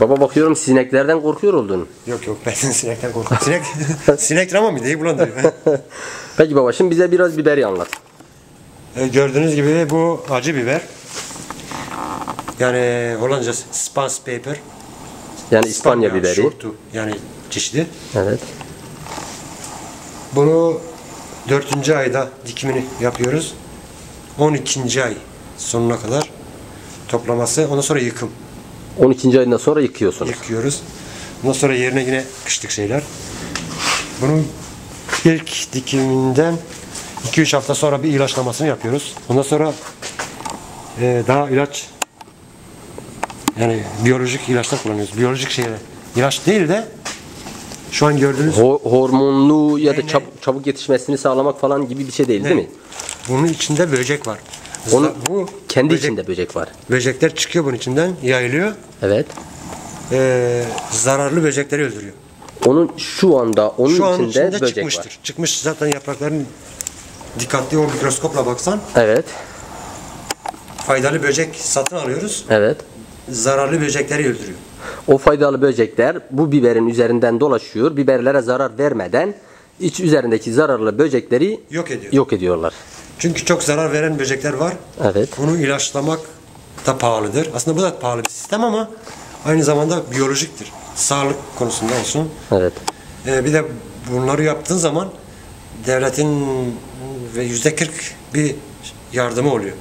Baba bakıyorum sineklerden korkuyor oldun. Yok yok ben sinekten korkuyorum. Sinek, sinek ama mideyi bulandırıyor. Peki baba şimdi bize biraz biberi anlat. E, Gördüğünüz gibi bu acı biber. Yani Hollanda'ca Spans paper. Yani İspanya biberi. Şortu yani çeşidi. Evet. Bunu 4. ayda dikimini yapıyoruz. 12. ay sonuna kadar toplaması. Ondan sonra yıkım. 12. ayından sonra yıkıyorsunuz. Yıkıyoruz. Ondan sonra yerine yine kışlık şeyler. Bunun ilk dikiminden 2-3 hafta sonra bir ilaçlamasını yapıyoruz. Ondan sonra e, daha ilaç yani biyolojik ilaçlar kullanıyoruz. Biyolojik şeyler. İlaç değil de şu an gördüğünüz Ho- hormonlu ya da Ne, ne? çab- çabuk yetişmesini sağlamak falan gibi bir şey değil değil mi? bunun içinde böcek var. Onun bu kendi böcek- içinde böcek var. böcekler çıkıyor bunun içinden yayılıyor. Evet. E, zararlı böcekleri öldürüyor. Onun şu anda onun Şu içinde, içinde böcek çıkmıştır. var. Çıkmış zaten yaprakların dikkatli o mikroskopla baksan Evet. faydalı böcek satın alıyoruz. Evet. Zararlı böcekleri öldürüyor. O faydalı böcekler bu biberin üzerinden dolaşıyor. Biberlere zarar vermeden iç üzerindeki zararlı böcekleri Yok ediyor. yok ediyorlar. Çünkü çok zarar veren böcekler var. Evet. Bunu ilaçlamak da pahalıdır. Aslında bu da pahalı bir sistem ama aynı zamanda biyolojiktir. Sağlık konusunda olsun. Evet. Ee, bir de bunları yaptığın zaman devletin ve yüzde 40 bir yardımı oluyor.